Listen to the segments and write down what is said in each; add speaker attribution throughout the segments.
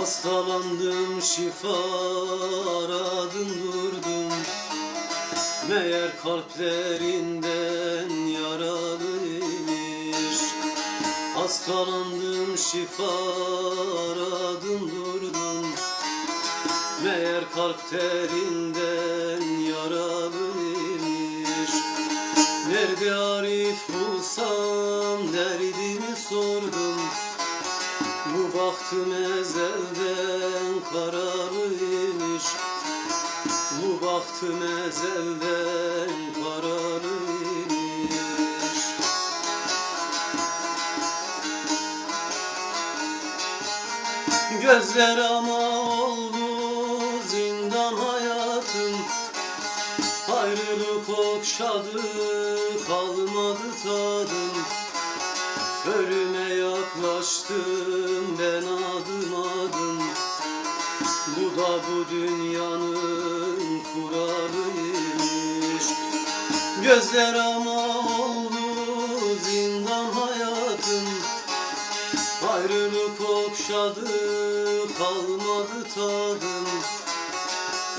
Speaker 1: Hastalandım şifa aradım durdum Meğer kalplerinden yaralıymış Hastalandım şifa aradım durdum Meğer kalplerinden yaralıymış Nerede Arif bulsam derdimi sordum Bu bahtım ezelden kararlıymış Bu bahtım ezelden kararlıymış Gözler ama oldu zindan hayatım. Ayrılık okşadı kalmadı tadım. Ölüme yaklaştım ben adım adım. Bu da bu dünyanın kuralıymış. Gözler ama oldu zindan hayatım. Ayrılık okşadı kalmadı tadım.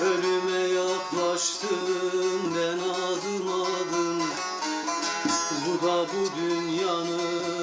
Speaker 1: Ölüme yaklaştım ben adım adım. Bu da bu dünyanın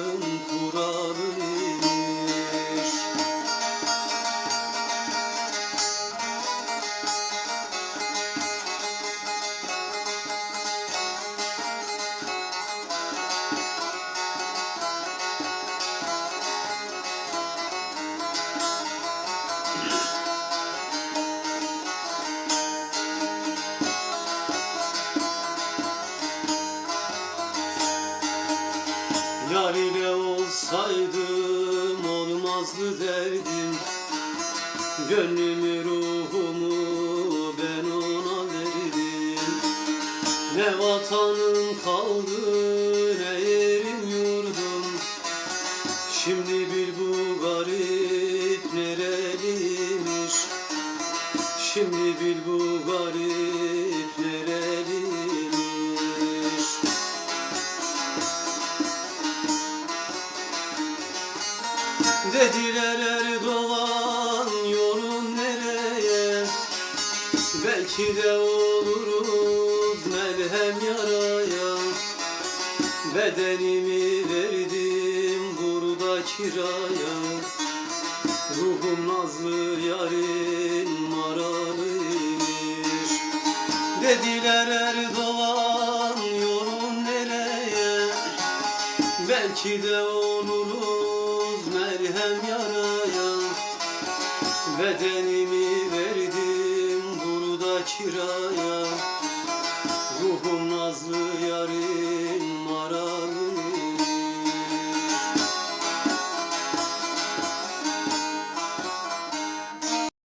Speaker 1: olmazdı derdim. Gönlümü ruhumu ben ona verdim. Ne vatanım kaldı ne yerim yurdum. Şimdi bir bu garip nereliymiş? Şimdi bir bu garip Dediler Erdoğan yolun nereye? Belki de oluruz melhem yaraya. Bedenimi verdim burada kiraya. Ruhum nazlı yarim maralıymış Dediler Erdoğan yolun nereye? Belki de oluruz hem yaraya Bedenimi verdim burada kiraya. Ruhum nazlı yarim